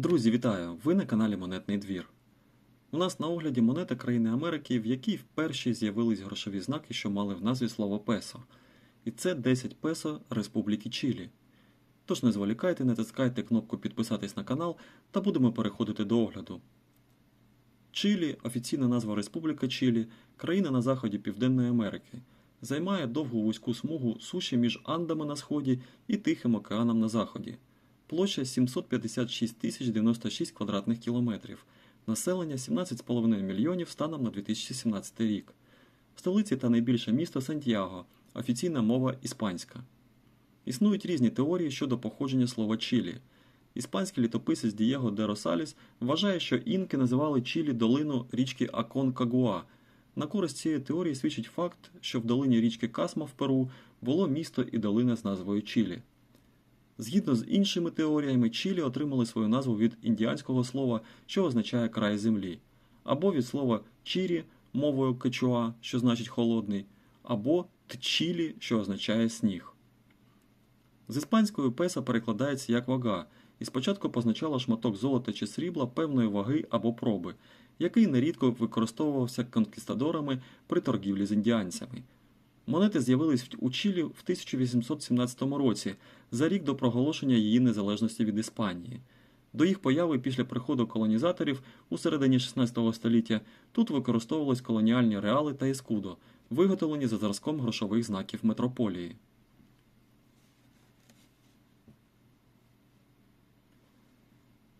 Друзі, вітаю! Ви на каналі Монетний двір. У нас на огляді монета країни Америки, в якій вперше з'явились грошові знаки, що мали в назві слово песо. І це 10 песо Республіки Чилі. Тож не зволікайте, натискайте кнопку підписатись на канал та будемо переходити до огляду. Чилі, офіційна назва Республіка Чилі, країна на заході Південної Америки, займає довгу вузьку смугу суші між Андами на сході і Тихим океаном на заході. Площа 756 тисяч 96 квадратних кілометрів. Населення 17,5 мільйонів станом на 2017 рік. Столиці та найбільше місто Сантьяго. Офіційна мова іспанська. Існують різні теорії щодо походження слова Чилі. Іспанський літописець Дієго де Росаліс вважає, що інки називали Чилі долину річки Акон-Кагуа. На користь цієї теорії свідчить факт, що в долині річки Касма в Перу було місто і долина з назвою Чилі. Згідно з іншими теоріями, Чилі отримали свою назву від індіанського слова, що означає край землі, або від слова чірі мовою кечуа, що значить холодний, або тчілі, що означає сніг. З іспанською песа перекладається як вага, і спочатку позначала шматок золота чи срібла певної ваги або проби, який нерідко використовувався конкістадорами при торгівлі з індіанцями. Монети з'явились у Чилі в 1817 році, за рік до проголошення її незалежності від Іспанії. До їх появи після приходу колонізаторів у середині 16 століття тут використовувались колоніальні реали та ескудо, виготовлені за зразком грошових знаків метрополії.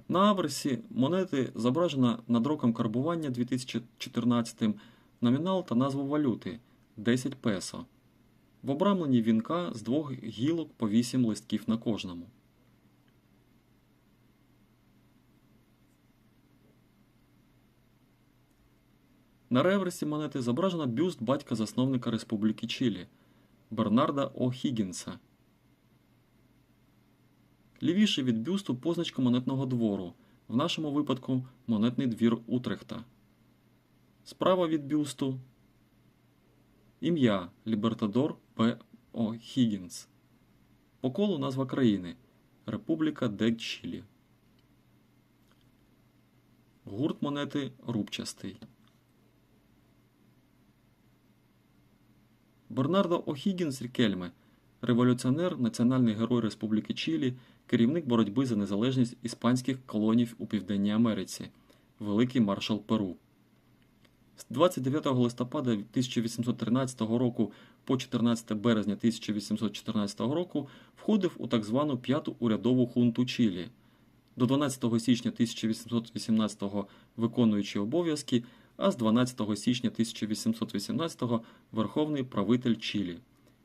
На аверсі монети зображена надроком карбування 2014 номінал та назву валюти 10 песо. В обрамленні вінка з двох гілок по 8 листків на кожному. На реверсі монети зображено бюст батька засновника Республіки Чилі Бернарда О. Хіггінса. Лівіше від бюсту позначка монетного двору, в нашому випадку монетний двір Утрехта. Справа від бюсту Ім'я Лібертадор П. О. Хіггінс. По колу назва країни Републіка де Чилі. Гурт монети рубчастий. Бернардо О'Хіггінс Рікельме революціонер, національний герой Республіки Чилі, керівник боротьби за незалежність іспанських колонів у Південній Америці, великий маршал Перу. З 29 листопада 1813 року по 14 березня 1814 року входив у так звану п'яту урядову хунту Чилі. До 12 січня 1818 виконуючи обов'язки, а з 12 січня 1818 Верховний правитель Чилі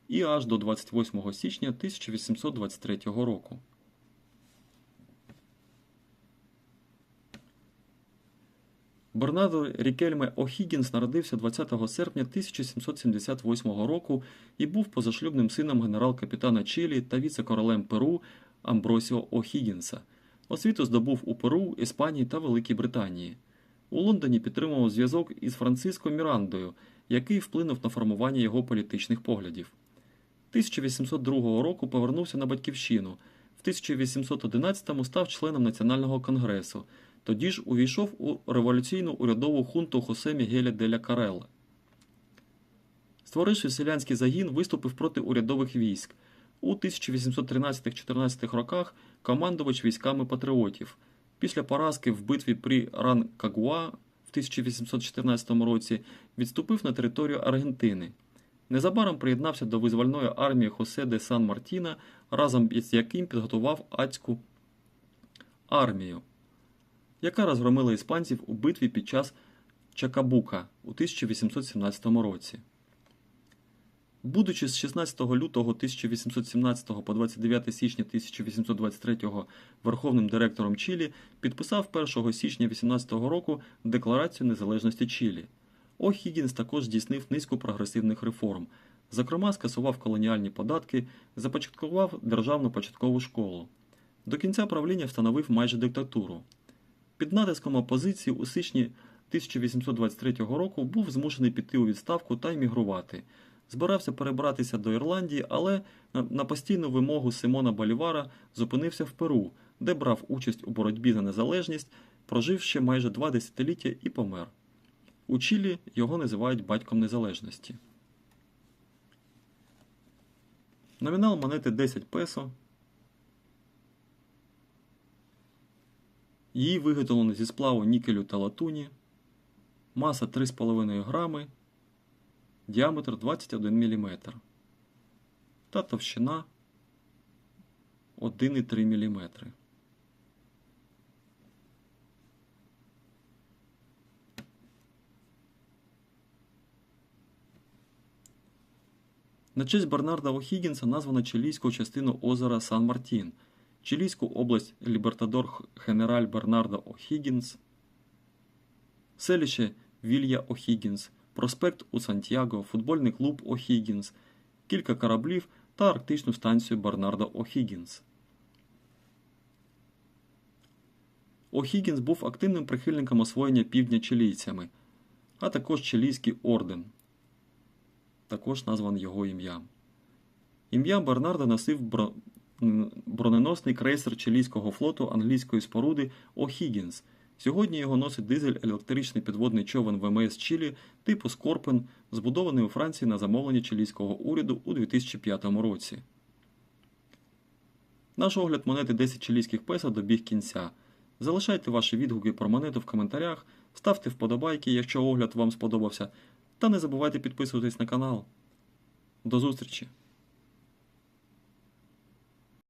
і аж до 28 січня 1823 року. Бернардо Рікельме О'Хіггінс народився 20 серпня 1778 року і був позашлюбним сином генерал-капітана Чилі та віце-королем Перу Амбросіо О'Хіггінса. Освіту здобув у Перу, Іспанії та Великій Британії. У Лондоні підтримував зв'язок із Франциско Мірандою, який вплинув на формування його політичних поглядів. 1802 року повернувся на батьківщину. В 1811-му став членом Національного конгресу. Тоді ж увійшов у революційну урядову хунту Хосе Мігеля деля Карелла. Створивши селянський загін, виступив проти урядових військ. У 1813-14 роках командувач військами патріотів. Після поразки в битві при Ранкагуа в 1814 році відступив на територію Аргентини. Незабаром приєднався до визвольної армії Хосе де Сан Мартіна, разом із яким підготував Ацьку армію, яка розгромила іспанців у битві під час Чакабука у 1817 році. Будучи з 16 лютого 1817 по 29 січня 1823 Верховним директором Чилі, підписав 1 січня 18 року Декларацію незалежності Чилі. О'Хіггінс також здійснив низку прогресивних реформ, зокрема, скасував колоніальні податки, започаткував державну початкову школу. До кінця правління встановив майже диктатуру. Під натиском опозиції у січні 1823 року був змушений піти у відставку та емігрувати. Збирався перебратися до Ірландії, але на постійну вимогу Симона Болівара зупинився в Перу, де брав участь у боротьбі за незалежність, прожив ще майже два десятиліття і помер. У Чилі його називають батьком незалежності. Номінал монети 10 песо. Її виготовлено зі сплаву нікелю та латуні. Маса 3,5 грами, діаметр 21 мм та товщина 1,3 мм. На честь Бернарда О'Хіггінса названо чилійську частину озера Сан-Мартін, чилійську область Лібертадор Генераль Бернардо О'Хіггінс, селище Вілья О'Хіггінс, проспект у Сантьяго, футбольний клуб О'Хіггінс, кілька кораблів та арктичну станцію Бернардо О'Хіггінс. О'Хіггінс був активним прихильником освоєння півдня чилійцями, а також чилійський орден, також названий його ім'ям. Ім'я Бернарда носив броненосний крейсер чилійського флоту англійської споруди О'Хіггінс. Сьогодні його носить дизель електричний підводний човен ВМС Чилі типу Скорпен, збудований у Франції на замовлення чилійського уряду у 2005 році. Наш огляд монети 10 чилійських песо добіг кінця. Залишайте ваші відгуки про монету в коментарях, ставте вподобайки, якщо огляд вам сподобався, та не забувайте підписуватись на канал. До зустрічі!